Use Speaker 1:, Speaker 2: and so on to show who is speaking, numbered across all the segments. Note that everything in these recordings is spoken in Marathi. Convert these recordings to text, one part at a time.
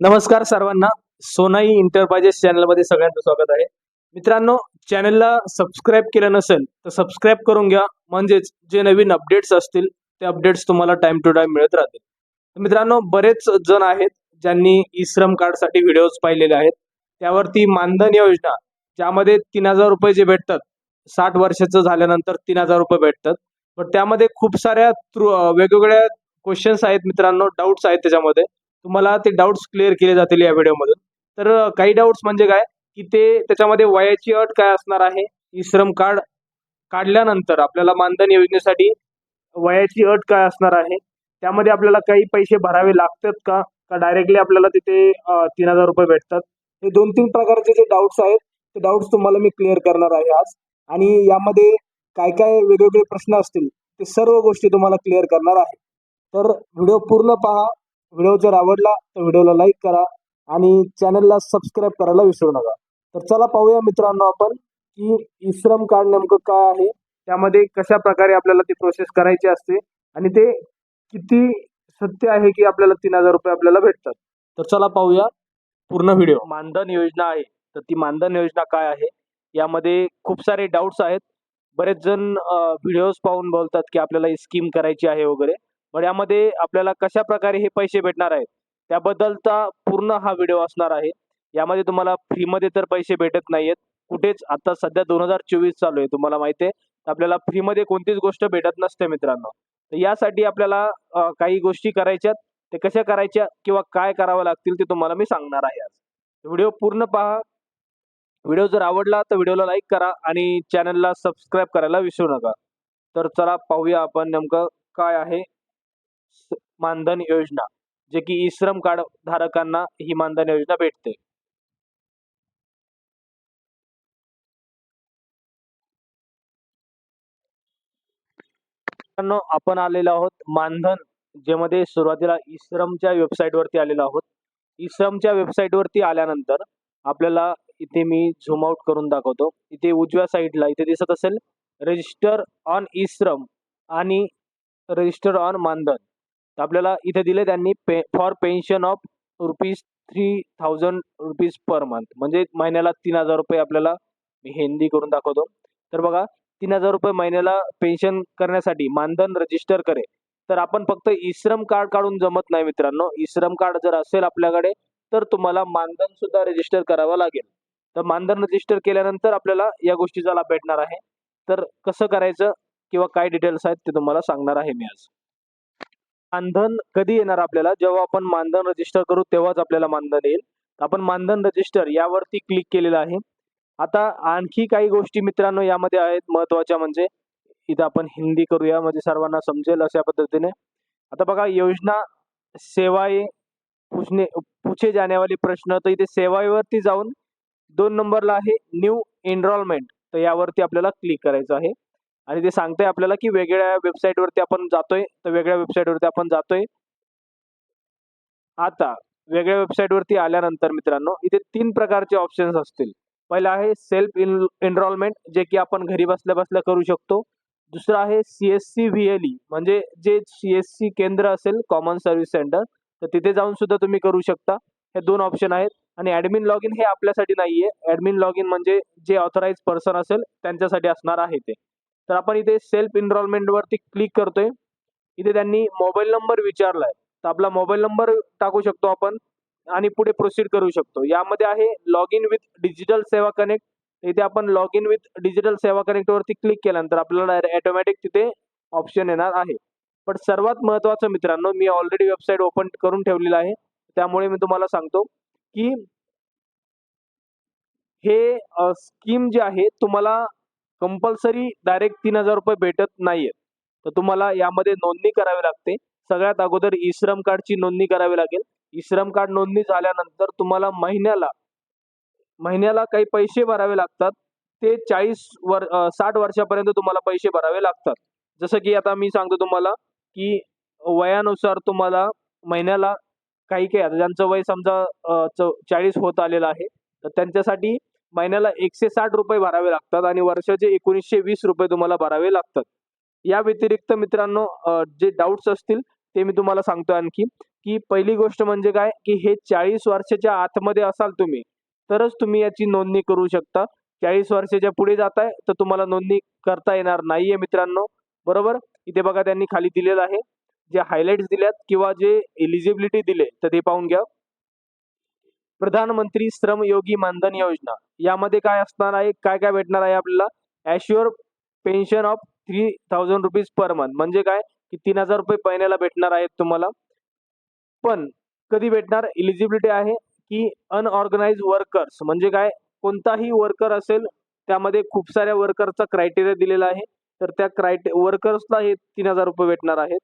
Speaker 1: नमस्कार सर्वांना. सोनाई इंटरप्राइजेस चॅनलमध्ये सगळ्यांचं स्वागत आहे. मित्रांनो चॅनलला सबस्क्राईब केलं नसेल तर सबस्क्राईब करून घ्या. म्हणजेच जे नवीन अपडेट्स असतील ते अपडेट्स तुम्हाला टाइम टू टाइम मिळत राहतील. मित्रांनो बरेच जण आहेत ज्यांनी ई श्रम कार्डसाठी व्हिडिओज पाहिलेले आहेत. त्यावरती मानधन योजना ज्यामध्ये तीन हजार रुपये जे भेटतात साठ वर्षाचं झाल्यानंतर तीन हजार रुपये भेटतात. पण त्यामध्ये खूप साऱ्या थ्रू वेगवेगळ्या क्वेश्चन्स आहेत मित्रांनो डाऊट्स आहेत त्याच्यामध्ये. तुम्हाला ते डाऊट्स क्लिअर केले जातील या व्हिडिओमधून तर काही डाऊट्स म्हणजे काय? की ते त्याच्यामध्ये वयाची अट काय असणार आहे? ई श्रम कार्ड काढल्यानंतर आपल्याला मानधन योजनेसाठी वयाची अट काय असणार आहे? त्यामध्ये आपल्याला काही पैसे भरावे लागतात का? का डायरेक्टली आपल्याला तिथे तीन हजार रुपये भेटतात? हे दोन तीन प्रकारचे जे डाऊट्स आहेत ते डाऊट्स तुम्हाला मी क्लिअर करणार आहे आज. आणि यामध्ये काय काय वेगवेगळे प्रश्न असतील ते सर्व गोष्टी तुम्हाला क्लिअर करणार आहे. तर व्हिडिओ पूर्ण पहा. व्हिडिओ जर आवडला तर व्हिडिओला लाईक करा आणि चॅनलला सबस्क्राईब करायला विसरू नका. तर चला पाहूया मित्रांनो आपण की ई श्रम कार्ड नेमकं काय आहे त्यामध्ये कशा प्रकारे आपल्याला ती प्रोसेस करायची असते आणि ते किती सत्य आहे की आपल्याला तीन हजार रुपये आपल्याला भेटतात. तर चला पाहूया पूर्ण व्हिडिओ. मानधन योजना आहे. तर ती मानधन योजना काय आहे यामध्ये खूप सारे डाऊट्स आहेत. बरेच जण व्हिडिओज पाहून बोलतात की आपल्याला ही स्कीम करायची आहे वगैरे. पण यामध्ये आपल्याला कशा प्रकारे हे पैसे भेटणार आहेत त्याबद्दलचा पूर्ण हा व्हिडिओ असणार आहे. यामध्ये तुम्हाला फ्रीमध्ये तर पैसे भेटत नाहीयेत. कुठेच आता सध्या दोन हजार चोवीस चालू आहे तुम्हाला माहिती आहे. आपल्याला फ्रीमध्ये कोणतीच गोष्ट भेटत नसते मित्रांनो. तर यासाठी आपल्याला काही गोष्टी करायच्यात ते कशा करायच्या किंवा काय करावं लागतील ते तुम्हाला मी सांगणार आहे आज. व्हिडिओ पूर्ण पहा. व्हिडिओ जर आवडला तर व्हिडिओला लाईक करा आणि चॅनलला सबस्क्राईब करायला विसरू नका. तर चला पाहूया आपण नेमकं काय आहे. मानधन योजना जे की ई श्रम कार्ड धारकांना ही मानधन योजना भेटते. आपण आलेलो आहोत मानधन ज्यामध्ये सुरुवातीला ई श्रमच्या वेबसाईटवरती आलेलो आहोत. ई श्रमच्या वेबसाईटवरती आल्यानंतर आपल्याला इथे मी झूम आउट करून दाखवतो. इथे उजव्या साईडला इथे दिसत असेल रजिस्टर ऑन ई श्रम आणि रजिस्टर ऑन मानधन. आपल्याला इथे दिले त्यांनी pay for pension of rupees three thousand rupees per month म्हणजे महिन्याला तीन हजार रुपये आपल्याला मी हिंदी करून दाखवतो. तर बघा तीन हजार रुपये महिन्याला पेन्शन करण्यासाठी मानधन रजिस्टर करे. तर आपण फक्त ई कार्ड काढून जमत नाही मित्रांनो. ई कार्ड जर असेल आपल्याकडे तर तुम्हाला मानधन सुद्धा रजिस्टर करावं लागेल. तर मानधन रजिस्टर केल्यानंतर आपल्याला या गोष्टीचा लाभ भेटणार आहे तर कसं करायचं किंवा काय डिटेल्स आहेत ते तुम्हाला सांगणार आहे मी आज. मानधन कधी येणार आपल्याला? जेव्हा आपण मानधन रजिस्टर करू तेव्हाच आपल्याला मानधन येईल. आपण मानधन रजिस्टर यावरती क्लिक केलेलं आहे. आता आणखी काही गोष्टी मित्रांनो यामध्ये आहेत. महत्त्वाच्या म्हणजे इथं आपण हिंदी करूया म्हणजे सर्वांना समजेल अशा पद्धतीने. आता बघा योजना सेवाए पुछणे पुछे जाने वाले प्रश्न. तर इथे सेवाएवरती जाऊन दोन नंबरला आहे न्यू एनरोलमेंट तर यावरती आपल्याला क्लिक करायचं आहे. आणि ते सांगतंय आपल्याला की वेगळ्या वेबसाईटवरती आपण जातोय तर वेगळ्या वेबसाईटवरती आपण जातोय. आता वेगळ्या वेबसाईटवरती आल्यानंतर मित्रांनो इथे तीन प्रकारचे ऑप्शन्स असतील. पहिला आहे सेल्फ एनरोलमेंट जे की आपण घरी बसल्या बसल्या करू शकतो. दुसरं आहे C S C V L E म्हणजे जे सी एस सी केंद्र असेल कॉमन सर्व्हिस सेंटर तर तिथे जाऊन सुद्धा तुम्ही करू शकता. हे दोन ऑप्शन आहेत. आणि ॲडमिन लॉग इन हे आपल्यासाठी नाहीये. ॲडमिन लॉग इन म्हणजे जे ऑथराईज पर्सन असेल त्यांच्यासाठी असणार आहे ते. तर आपण इथे सेल्फ एनरोलमेंटवरती क्लिक करतोय. इथे त्यांनी मोबाईल नंबर विचारलाय. तर आपला मोबाईल नंबर टाकू शकतो आपण आणि पुढे प्रोसीड करू शकतो. यामध्ये आहे log in with digital Seva connect इथे आपण log in with digital Seva connect वरती क्लिक केल्यानंतर आपल्याला ऑटोमॅटिक तिथे ऑप्शन येणार आहे. पण सर्वात महत्वाचं मित्रांनो मी ऑलरेडी वेबसाईट ओपन करून ठेवलेलं आहे. त्यामुळे मी तुम्हाला सांगतो की हे स्कीम जे आहे तुम्हाला कंपल्सरी डायरेक्ट तीन हजार रुपये भेटत नाहीये. तर तुम्हाला यामध्ये नोंदणी करावी लागते. सगळ्यात अगोदर ई श्रम कार्डची नोंदणी करावी लागेल. ई श्रम कार्ड नोंदणी झाल्यानंतर तुम्हाला महिन्याला महिन्याला काही पैसे भरावे लागतात. ते चाळीस वर साठ वर्षापर्यंत तुम्हाला पैसे भरावे लागतात. जसं की आता मी सांगतो तुम्हाला की वयानुसार तुम्हाला महिन्याला काही काही आता ज्यांचं वय समजा चौ चाळीस होत आलेलं आहे तर त्यांच्यासाठी महिन्याला एकशे साठ रुपये भरावे लागतात आणि वर्षाचे एकोणीसशे वीस रुपये तुम्हाला भरावे लागतात. या व्यतिरिक्त मित्रांनो जे डाऊट्स असतील ते मी तुम्हाला सांगतो आणखी की पहिली गोष्ट म्हणजे काय की हे चाळीस वर्षाच्या आतमध्ये असाल तुम्ही तरच तुम्ही याची नोंदणी करू शकता. चाळीस वर्षाच्या पुढे जाताय तर तुम्हाला नोंदणी करता येणार नाहीये मित्रांनो. बरोबर? इथे बघा त्यांनी खाली दिलेलं आहे. जे हायलाइट्स दिल्यात किंवा जे एलिजिबिलिटी दिले तर ते पाहून घ्या. प्रधानमंत्री श्रम योगी मानधन योजना. यामध्ये काय असणार आहे? काय काय भेटणार आहे आपल्याला? Assured pension of three thousand rupees per month म्हणजे काय? की तीन हजार रुपये महिन्याला भेटणार आहेत तुम्हाला. पण कधी भेटणार? इलिजिबिलिटी आहे की अनऑर्गनाइज वर्कर्स म्हणजे काय? कोणताही वर्कर असेल त्यामध्ये खूप साऱ्या वर्करचा क्रायटेरिया दिलेला आहे. तर त्या क्रायटे वर्कर्सला हे तीन हजार रुपये भेटणार आहेत.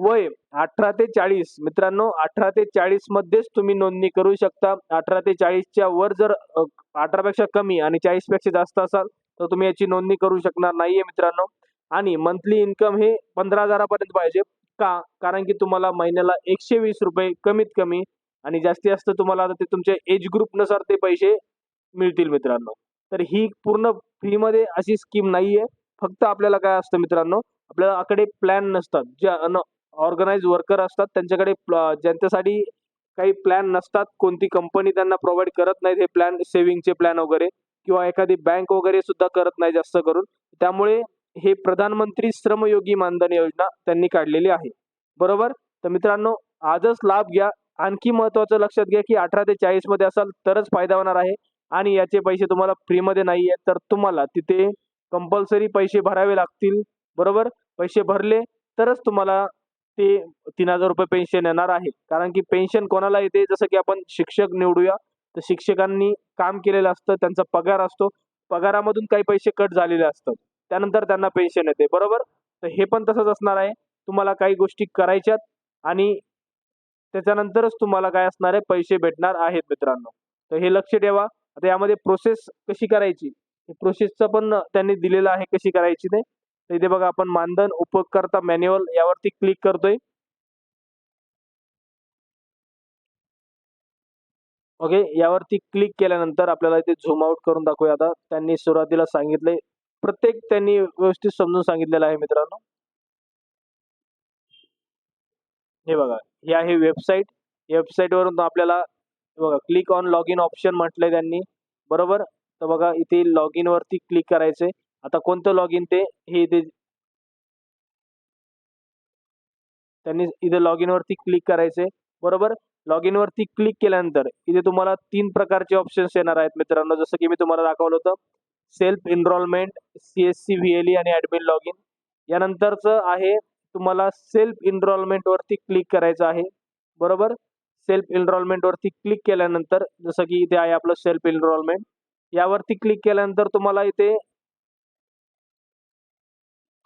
Speaker 1: वय अठरा ते चाळीस. मित्रांनो अठरा ते चाळीस मध्येच तुम्ही नोंदणी करू शकता. अठरा ते चाळीसच्या वर जर अठरा पेक्षा कमी आणि चाळीसपेक्षा जास्त असाल तर तुम्ही याची नोंदणी करू शकणार नाहीये मित्रांनो. आणि मंथली इन्कम हे पंधरा हजारापर्यंत पाहिजे. का? कारण की तुम्हाला महिन्याला एकशे वीस रुपये कमीत कमी आणि जास्तीत जास्त तुम्हाला ते तुमच्या एज ग्रुपनुसार ते पैसे मिळतील मित्रांनो. तर ही पूर्ण फ्रीमध्ये अशी स्कीम नाहीये. फक्त आपल्याला काय असतं मित्रांनो आपल्याला आकडे प्लॅन नसतात. ज्या ऑर्गनाइज वर्कर असतात. त्यांच्याकडे प्ल- ज्यांच्यासाठी काही प्लॅन नसतात कोणती कंपनी त्यांना प्रोव्हाइड करत नाहीत हे प्लॅन सेव्हिंगचे प्लॅन वगैरे किंवा एखादी बँक वगैरे सुद्धा करत नाही जास्त करून. त्यामुळे हे प्रधानमंत्री श्रमयोगी मानधन योजना त्यांनी काढलेली आहे. बरोबर? तर मित्रांनो आजच लाभ घ्या. आणखी महत्वाचं लक्षात घ्या की अठरा ते चाळीसमध्ये असाल तरच फायदा होणार आहे आणि याचे पैसे तुम्हाला फ्रीमध्ये नाही आहेत तर तुम्हाला तिथे कंपल्सरी पैसे भरावे लागतील. बरोबर? पैसे भरले तरच तुम्हाला ते तीन हजार रुपये पेन्शन येणार आहे. कारण की पेन्शन कोणाला येते? जसं की आपण शिक्षक निवडूया तर शिक्षकांनी काम केलेलं असतं त्यांचा पगार असतो. पगारामधून काही पैसे कट झालेले असतात. त्यानंतर त्यांना पेन्शन येते. बरोबर? तर हे पण तसंच असणार आहे. तुम्हाला काही गोष्टी करायच्यात आणि त्याच्यानंतरच तुम्हाला काय असणार आहे? पैसे भेटणार आहेत मित्रांनो. तर हे लक्ष ठेवा. आता यामध्ये प्रोसेस कशी करायची? प्रोसेसचं पण त्यांनी दिलेलं आहे कशी करायची ते. तर इथे बघा आपण मानधन उपकर्ता मॅन्युअल यावरती क्लिक करतोय. ओके यावरती क्लिक केल्यानंतर आपल्याला इथे झूम आउट करून दाखवूया आता. त्यांनी सुरुवातीला सांगितले प्रत्येक त्यांनी व्यवस्थित समजून सांगितलेलं आहे मित्रांनो. हे बघा हे आहे वेबसाईट वेबसाईट वरून आपल्याला बघा click on log in option म्हटलंय त्यांनी. बरोबर? तर बघा इथे लॉग इन वरती क्लिक करायचंय. आता कोणतं लॉग इन ते हे इथे त्यांनी इथे लॉग इन वरती क्लिक करायचे बरोबर? लॉग इन वरती क्लिक केल्यानंतर इथे तुम्हाला तीन प्रकारचे ऑप्शन्स येणार आहेत मित्रांनो. जसं की मी तुम्हाला दाखवलं होतं. Self enrolment C S C V L E आणि ऍडमिन लॉग इन यानंतरचं आहे तुम्हाला सेल्फ एनरोलमेंट वरती क्लिक करायचं आहे. बरोबर? सेल्फ एनरोलमेंट वरती क्लिक केल्यानंतर जसं की इथे आहे आपलं सेल्फ एनरोलमेंट यावरती क्लिक केल्यानंतर तुम्हाला इथे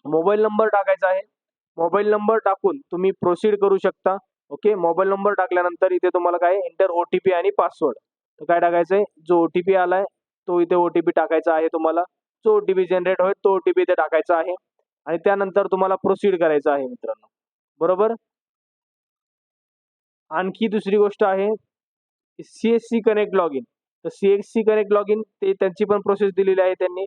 Speaker 1: मोबाईल नंबर टाकायचा आहे. मोबाईल नंबर टाकून तुम्ही प्रोसीड करू शकता. ओके? मोबाईल नंबर टाकल्यानंतर इथे तुम्हाला काय इंटर ओ टी पी आणि पासवर्ड तर काय आहे जो ओ टी पी आलाय तो इथे ओ टी पी टाकायचा आहे तुम्हाला. जो ओ टी पी जनरेट होईल तो ओ टी पी इथे टाकायचा आहे. आणि त्यानंतर तुम्हाला प्रोसीड करायचं आहे मित्रांनो. बरोबर? आणखी दुसरी गोष्ट आहे C S C connect log in तर C S C connect log in ते त्यांची पण प्रोसेस दिलेली आहे त्यांनी.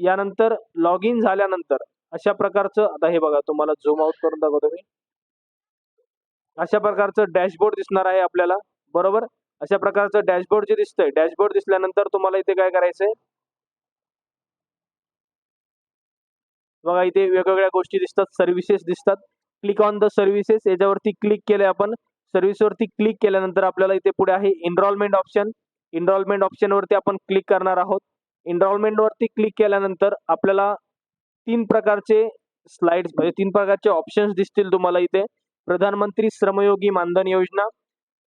Speaker 1: यानंतर लॉग इन झाल्यानंतर अशा प्रकारचं आता हे बघा तुम्हाला झूम आउट करून दाखवतो मी. अशा प्रकारचं डॅशबोर्ड दिसणार आहे आपल्याला बरोबर? अशा प्रकारचं डॅशबोर्ड जे दिसतंय डॅशबोर्ड दिसल्यानंतर तुम्हाला इथे काय करायचंय? बघा इथे वेगवेगळ्या गोष्टी दिसतात सर्व्हिसेस दिसतात. क्लिक ऑन द सर्व्हिसेस याच्यावरती क्लिक केले आपण. सर्व्हिसवरती क्लिक केल्यानंतर आपल्याला इथे पुढे आहे इनरॉलमेंट ऑप्शन इनरॉलमेंट ऑप्शन वरती आपण क्लिक करणार आहोत. इनरॉलमेंटवरती क्लिक केल्यानंतर आपल्याला तीन प्रकारचे स्लाइड्स म्हणजे तीन प्रकारचे ऑप्शन्स दिसतील तुम्हाला इथे. प्रधानमंत्री श्रमयोगी मानधन योजना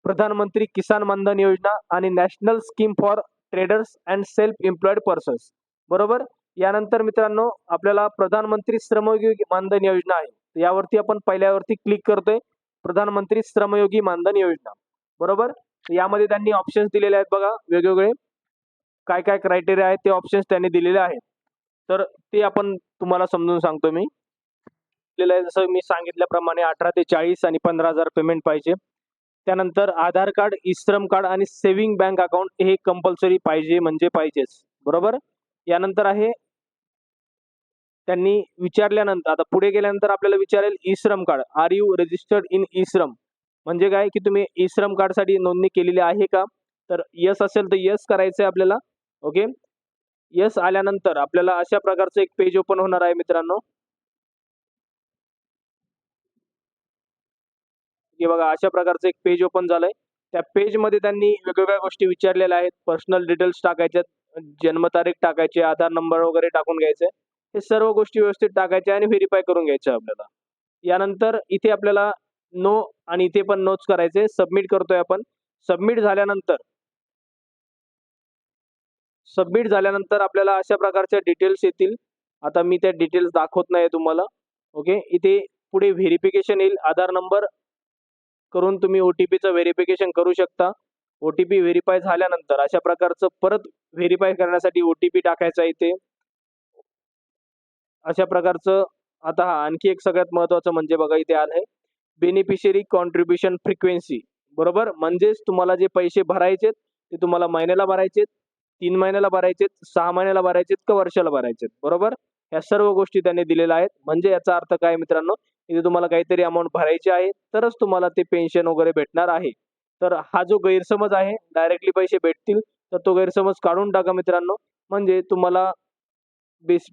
Speaker 1: प्रधानमंत्री किसान मानधन योजना आणि national scheme for traders and self employed persons बरोबर? यानंतर मित्रांनो आपल्याला प्रधानमंत्री श्रमयोगी मानधन योजना आहे. यावरती आपण पहिल्यावरती क्लिक करतोय. प्रधानमंत्री श्रमयोगी मानधन योजना. बरोबर? यामध्ये त्यांनी ऑप्शन्स दिलेले आहेत बघा वेगवेगळे. काय काय क्रायटेरिया आहेत ते ऑप्शन्स त्यांनी दिलेले आहेत. तर ते आपण तुम्हाला समजून सांगतो मी. आपल्याला आहे जसं मी सांगितल्याप्रमाणे अठरा ते चाळीस आणि पंधरा हजार पेमेंट पाहिजे. त्यानंतर आधार कार्ड इश्रम कार्ड आणि सेव्हिंग बँक अकाउंट हे कंपल्सरी पाहिजे म्हणजे पाहिजेच. बरोबर? यानंतर आहे त्यांनी विचारल्यानंतर आता पुढे गेल्यानंतर आपल्याला विचारेल E Shram card. Are you registered in E Shram? म्हणजे काय? की तुम्ही ई श्रम कार्डसाठी नोंदणी केलेली आहे का? तर यस असेल तर यस करायचं आहे आपल्याला. ओके यस आल्यानंतर आपल्याला अशा प्रकारचं एक पेज ओपन होणार आहे मित्रांनो. हे बघा अशा प्रकारचं एक पेज ओपन झालंय. त्या पेजमध्ये त्यांनी वेगवेगळ्या गोष्टी विचारलेल्या आहेत. पर्सनल डिटेल्स टाकायच्यात जन्मतारीख टाकायची आधार नंबर वगैरे टाकून घ्यायचे. हे सर्व गोष्टी व्यवस्थित टाकायच्या आणि व्हेरीफाय करून घ्यायच्या आपल्याला. यानंतर इथे आपल्याला नो आणि इथे पण नोच करायचे. सबमिट करतोय आपण. सबमिट झाल्यानंतर सबमिट झाल्यानंतर आपल्याला अशा प्रकारच्या डिटेल्स येतील. आता मी त्या डिटेल्स दाखवत नाही तुम्हाला. ओके इथे पुढे व्हेरिफिकेशन येईल. आधार नंबर करून तुम्ही ओटीपीचं व्हेरिफिकेशन करू शकता. ओटीपी व्हेरीफाय झाल्यानंतर अशा प्रकारचं परत व्हेरीफाय करण्यासाठी ओटीपी टाकायचा इथे. अशा प्रकारचं आता हा आणखी एक सगळ्यात महत्वाचं म्हणजे बघा इथे आलंय. बेनिफिशियरी कॉन्ट्रीब्युशन फ्रिक्वेन्सी बरोबर? म्हणजेच तुम्हाला जे पैसे भरायचेत ते तुम्हाला महिन्याला भरायचेत. तीन महिन्याला भरायचेत सहा महिन्याला भरायचेत का वर्षाला भरायचेत? बरोबर? या सर्व गोष्टी त्यांनी दिलेल्या आहेत. म्हणजे याचा अर्थ काय मित्रांनो? इथे तुम्हाला काहीतरी अमाऊंट भरायची आहे तरच तुम्हाला ते पेन्शन वगैरे भेटणार आहे. तर हा जो गैरसमज आहे डायरेक्टली पैसे भेटतील तर तो गैरसमज काढून टाका मित्रांनो. म्हणजे तुम्हाला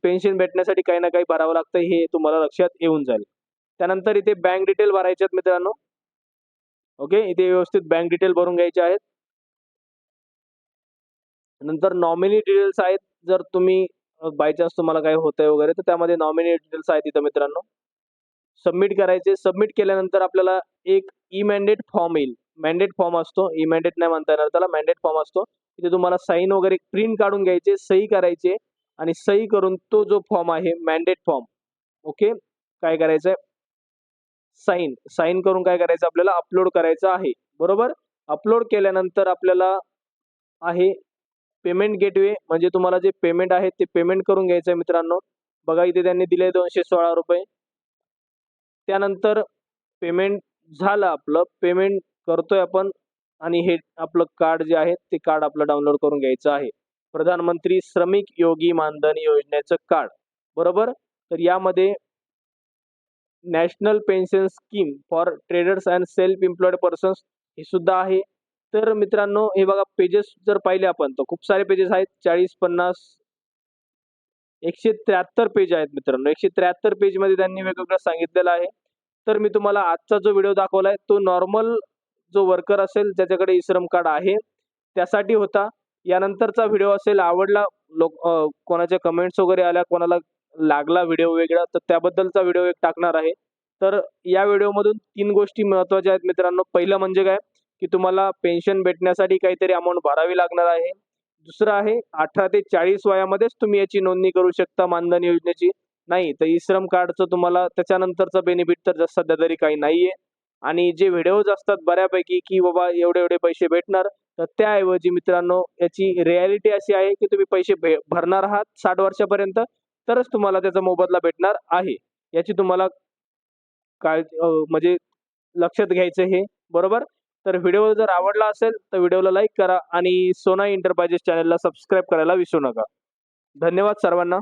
Speaker 1: पेन्शन भेटण्यासाठी काही ना काही भरावं लागतं हे तुम्हाला लक्षात येऊन जाईल. त्यानंतर इथे बँक डिटेल भरायचे आहेत मित्रांनो. ओके इथे व्यवस्थित बँक डिटेल भरून घ्यायचे आहेत. नंतर नॉमिनी डिटेल्स आहेत. जर तुम्ही बाय चान्स तुम्हाला काही होतंय वगैरे तर त्यामध्ये नॉमिनी डिटेल्स आहेत इथं मित्रांनो. सबमिट करायचे. सबमिट केल्यानंतर आपल्याला एक ई मॅन्डेट फॉर्म येईल. मॅन्डेट फॉर्म असतो. ई मॅन्डेट नाही म्हणता येणार त्याला. मॅन्डेट फॉर्म असतो. तिथे तुम्हाला साईन वगैरे प्रिंट काढून घ्यायचे सही करायचे आणि सही करून तो जो फॉर्म आहे मॅन्डेट फॉर्म ओके काय करायचंय? साईन साईन करून काय करायचं? आपल्याला अपलोड करायचं आहे. बरोबर? अपलोड केल्यानंतर आपल्याला आहे पेमेंट गेटवे म्हणजे तुम्हाला जे पेमेंट आहे ते पेमेंट करून घ्यायचं आहे मित्रांनो. बघा इथे त्यांनी दिले दोनशे सोळा रुपये. त्यानंतर पेमेंट झालं आपलं. पेमेंट करतोय आपण आणि हे आपलं कार्ड जे आहे ते कार्ड आपलं डाउनलोड करून घ्यायचं आहे. प्रधानमंत्री श्रमिक योगी मानधन योजनेचं कार्ड बरोबर? तर यामध्ये national pension scheme for traders and self employed persons हे सुद्धा आहे. तर मित्रांनो हे बघा पेजेस जर पाहिले आपण तर खूप सारे पेजेस आहेत. चाळीस पन्नास एकशे त्र्याहत्तर पेज आहेत मित्रांनो. एकशे त्र्याहत्तर पेजमध्ये त्यांनी वेगवेगळं सांगितलेलं आहे. तर मी तुम्हाला आजचा जो व्हिडिओ दाखवलाय तो नॉर्मल जो वर्कर असेल ज्याच्याकडे इश्रम कार्ड आहे त्यासाठी होता. यानंतरचा व्हिडिओ असेल आवडला लोक कोणाच्या कमेंट्स वगैरे आल्या कोणाला लागला व्हिडिओ वेगळा तर त्याबद्दलचा व्हिडिओ एक टाकणार आहे. तर या व्हिडिओमधून तीन गोष्टी महत्त्वाच्या आहेत मित्रांनो. पहिलं म्हणजे काय? की तुम्हाला पेन्शन भेटण्यासाठी काहीतरी अमाऊंट भरावी लागणार आहे. दुसरं आहे अठरा ते चाळीस वयामध्येच तुम्ही याची नोंदणी करू शकता मानधन योजनेची. नाही तर ई श्रम कार्डचं तुम्हाला त्याच्यानंतरचं बेनिफिट तर सध्या तरी काही नाहीये. आणि जे व्हिडिओज असतात बऱ्यापैकी की बाबा एवढे एवढे पैसे भेटणार तर त्याऐवजी मित्रांनो याची रियालिटी अशी आहे की तुम्ही पैसे भरणार आहात साठ वर्षापर्यंत तरच तुम्हाला त्याचा मोबदला भेटणार आहे. याची तुम्हाला काळ म्हणजे लक्षात घ्यायचं हे बरोबर? तर व्हिडिओ जर आवडला असेल तर व्हिडिओला लाईक करा आणि सोना इंटरप्राइजेस चॅनलला सबस्क्राईब करायला विसरू नका. धन्यवाद सर्वांना.